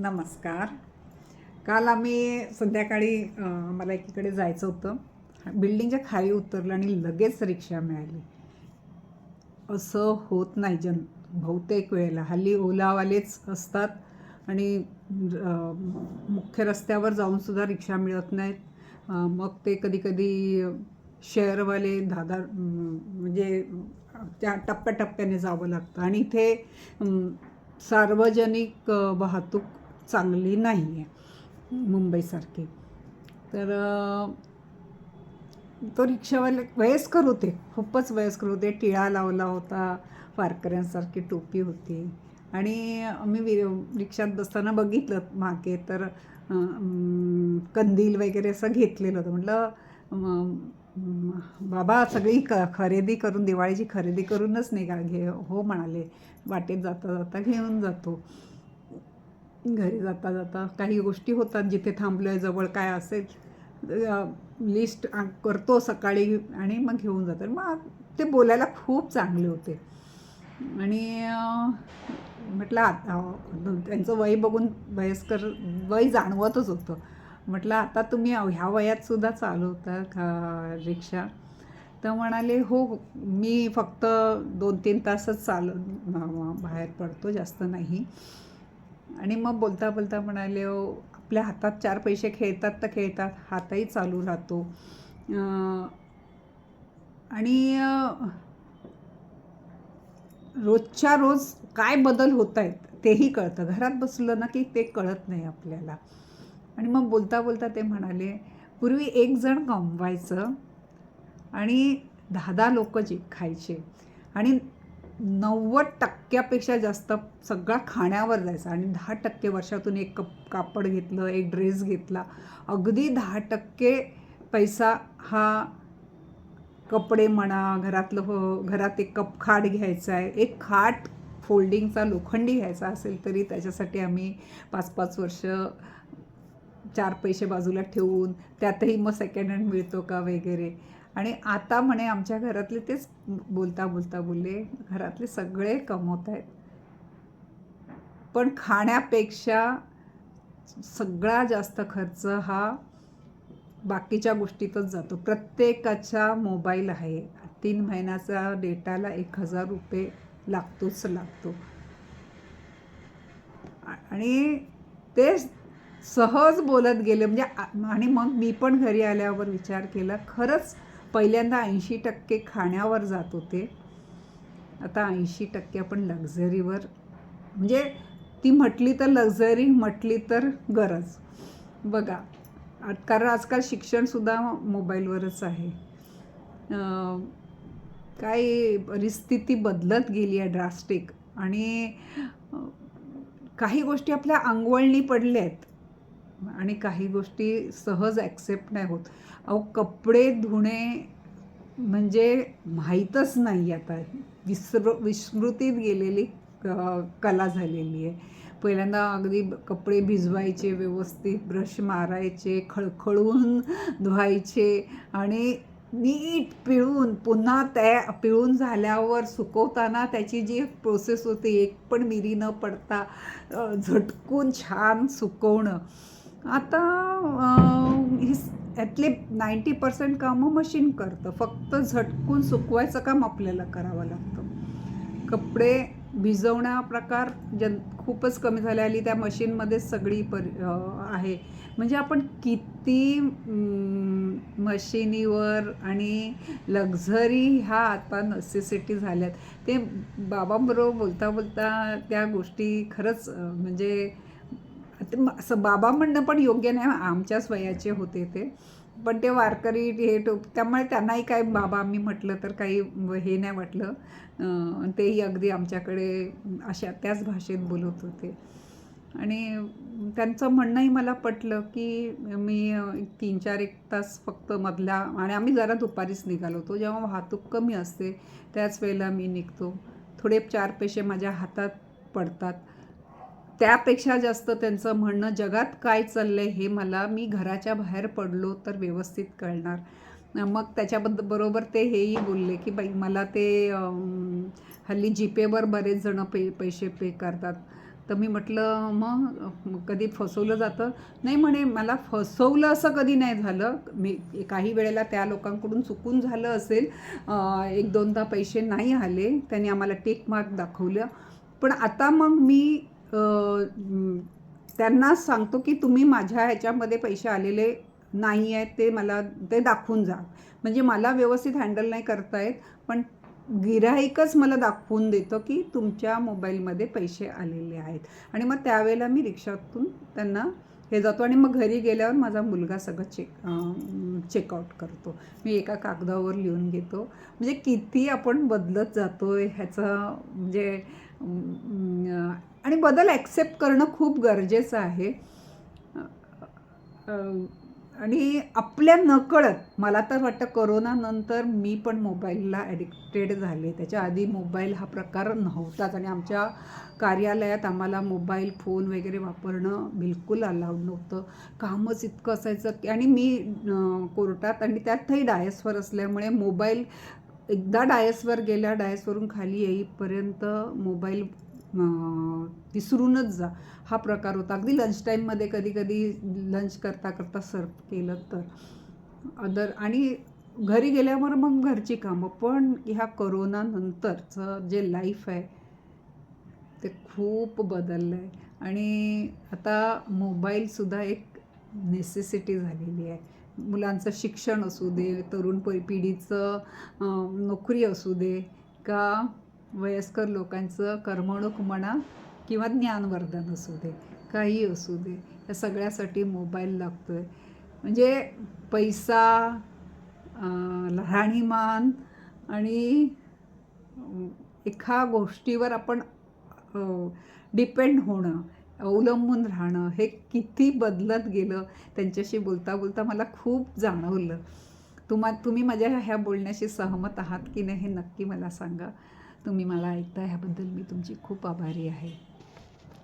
नमस्कार. काल आम्ही संध्याकाळी मला एकीकडे जायचं होतं. बिल्डिंगच्या खाली उतरलं आणि लगेच रिक्षा मिळाली. असं होत नाही जन बहुतेक वेळेला. हल्ली ओलावालेच असतात आणि मुख्य रस्त्यावर जाऊनसुद्धा रिक्षा मिळत नाहीत. मग ते कधीकधी शेअरवाले दादा म्हणजे त्या टप्प्याटप्प्याने जावं लागतं. आणि इथे सार्वजनिक वाहतूक चांगली नाही आहे मुंबईसारखी. तर तो रिक्षावाले वयस्कर होते. खूपच वयस्कर होते. टिळा लावला होता. वारकऱ्यांसारखी टोपी होती. आणि मी वि रिक्षात बसताना बघितलं मागे. तर कंदील वगैरे असं घेतलेलं होतं. म्हटलं बाबा सगळी क खरेदी करून दिवाळीची खरेदी करूनच निघा. घे हो म्हणाले. वाटेत जाता जाता घेऊन जातो. घरी जाता जाता काही गोष्टी होतात जिथे थांबलो आहे जवळ काय असेल लिस्ट करतो सकाळी आणि मग घेऊन जातो. मग ते बोलायला खूप चांगले होते. आणि म्हटलं आता त्यांचं वय बघून वयस्कर वय जाणवतच होतं. म्हटलं आता तुम्ही ह्या वयात सुद्धा चालवता का रिक्षा? तर म्हणाले हो, हो मी फक्त दोन तीन तासच चाल बाहेर पडतो जास्त नाही. आणि मग बोलता बोलता म्हणाले हो आपल्या हातात चार पैसे खेळतात तर खेळतात हातही चालू राहतो. आणि रोजच्या रोज काय बदल होत आहेत तेही कळतं. घरात बसलं ना की ते कळत नाही आपल्याला. आणि मग बोलता बोलता ते म्हणाले पूर्वी एक जण कमवायचं आणि दहा दहा लोक जे खायचे आणि नव्वद टक्क्यापेक्षा जास्त सगळा खाण्यावर जायचा. आणि दहा टक्के वर्षातून एक कप कापड घेतलं एक ड्रेस घेतला. अगदी दहा टक्के पैसा हा कपडे म्हणा घरातलं हो घरात एक कप खाट घ्यायचा आहे एक खाट फोल्डिंगचा लोखंडी घ्यायचा असेल तरी त्याच्यासाठी आम्ही पाच पाच वर्ष चार पैसे बाजूला ठेवून त्यातही मग सेकंड हँड मिळतो का वगैरे. आणि आता म्हणे आमच्या घरातले तेच बोलता बोलता बोलले घरातले सगळे कमवत आहेत. पण खाण्यापेक्षा सगळा जास्त खर्च हा बाकीच्या गोष्टीतच जातो. प्रत्येकाचा मोबाईल आहे. तीन महिन्याचा डेटाला एक हजार रुपये लागतोच लागतो. आणि ते सहज बोलत गेले. म्हणजे आणि मग मी पण घरी आल्यावर विचार केला खरंच पहिल्यांदा ऐंशी टक्के खाण्यावर जात होते. आता ऐंशी टक्के आपण लक्झरीवर म्हणजे ती म्हटली तर लक्झरी म्हटली तर गरज. बघा कारण आजकाल शिक्षणसुद्धा मोबाईलवरच आहे. काय परिस्थिती बदलत गेली आहे ड्रास्टिक आणि काही गोष्टी आपल्या अंगवळणी पडल्या आहेत आणि काही गोष्टी सहज ॲक्सेप्ट नाही होत. अहो कपडे धुणे म्हणजे माहीतच नाही आता. विस्र विस्मृतीत गेलेली क- कला झालेली आहे. पहिल्यांदा अगदी कपडे भिजवायचे व्यवस्थित ब्रश मारायचे खळखळून धुवायचे आणि नीट पिळून पुन्हा त्या पिळून झाल्यावर सुकवताना त्याची जी प्रोसेस होती एक पण मिरी न पडता झटकून छान सुकवणं. आता ही यातले नाईंटी पर्सेंट कामं मशीन करतं. फक्त झटकून सुकवायचं काम आपल्याला करावं लागतं. कपडे भिजवण्या प्रकार जन खूपच कमी झाले आली त्या मशीनमध्येच सगळी पर आहे. म्हणजे आपण किती मशिनीवर आणि लक्झरी ह्या आता नसेसिटी झाल्यात. ते बाबांबरोबर बोलता बोलता त्या गोष्टी खरंच म्हणजे असं बाबा म्हणणं पण योग्य नाही आमच्याच वयाचे होते ते. पण ते वारकरी हे टोप त्यामुळे त्यांनाही काय बाबा आम्ही म्हटलं तर काही हे नाही वाटलं. तेही अगदी आमच्याकडे अशा त्याच भाषेत बोलत होते. आणि त्यांचं म्हणणंही मला पटलं की मी तीन चार एक तास फक्त मधला आणि आम्ही जरा दुपारीच निघालो होतो. जेव्हा वाहतूक कमी असते त्याच वेळेला मी निघतो. थोडे चार पैसे माझ्या हातात पडतात. त्यापेक्षा जास्त त्यांचं म्हणणं जगात काय चाललं आहे हे मला मी घराच्या बाहेर पडलो तर व्यवस्थित कळणार. मग त्याच्याबद्दल बरोबर ते हेही बोलले की बाई मला ते हल्ली जीपेवर बरेच जणं पे पैसे पे करतात. तर मी म्हटलं मग कधी फसवलं जातं? नाही म्हणे मला फसवलं असं कधी नाही झालं. मी काही वेळेला त्या लोकांकडून चुकून झालं असेल एक दोनदा पैसे नाही आले त्यांनी आम्हाला टेक मार्क दाखवलं. पण आता मग मी त्यांना सांगतो की तुम्ही माझ्या ह्याच्यामध्ये पैसे आलेले नाही आहेत ते मला ते दाखवून जा. म्हणजे मला व्यवस्थित हँडल नाही करता येत पण गिराईकच मला दाखवून देतं की तुमच्या मोबाईलमध्ये पैसे आलेले आहेत. आणि मग त्यावेळेला मी रिक्षातून त्यांना हे जातो आणि मग घरी गेल्यावर माझा मुलगा सगळं चेक चेकआउट करतो. मी एका कागदावर लिहून घेतो. म्हणजे किती आपण बदलत जातो ह्याचं म्हणजे आणि बदल ॲक्सेप्ट करणं खूप गरजेचं आहे. आणि आपल्या नकळत मला तर वाटतं कोरोनानंतर मी पण मोबाईलला ॲडिक्टेड झाले. त्याच्या आधी मोबाईल हा प्रकार नव्हताच आणि आमच्या कार्यालयात आम्हाला मोबाईल फोन वगैरे वापरणं बिलकुल अलाउड नव्हतं. कामच इतकं असायचं की आणि मी कोर्टात आणि त्यातही डायसवर असल्यामुळे मोबाईल एकदा डायसवर गेल्या डायसवरून खाली येईपर्यंत मोबाईल विसरूनच जा. हा प्रकार होता. अगदी लंच टाईममध्ये कधी कधी लंच करता करता सर्व केलं तर. अदर आणि घरी गेल्यावर मग घरची कामं. पण ह्या करोनानंतरचं जे लाईफ आहे ते खूप बदललं आहे आणि आता मोबाईलसुद्धा एक नेसेसिटी झालेली आहे. मुलांचं शिक्षण असू दे तरुण पि पिढीचं नोकरी असू दे का वयस्कर लोकांचं करमणूक म्हणा किंवा ज्ञानवर्धन असू दे काही असू दे या सगळ्यासाठी मोबाईल लागतो आहे म्हणजे पैसा राहणीमान आणि एका गोष्टीवर आपण डिपेंड होणं अवलंबून राहणं हे किती बदलत गेलं त्यांच्याशी बोलता बोलता मला खूप जाणवलं. तुम्हा तुम्ही माझ्या ह्या बोलण्याशी सहमत आहात की नाही हे नक्की मला सांगा. तुम्ही मला ऐकता ह्याबद्दल मी तुमची खूप आभारी आहे.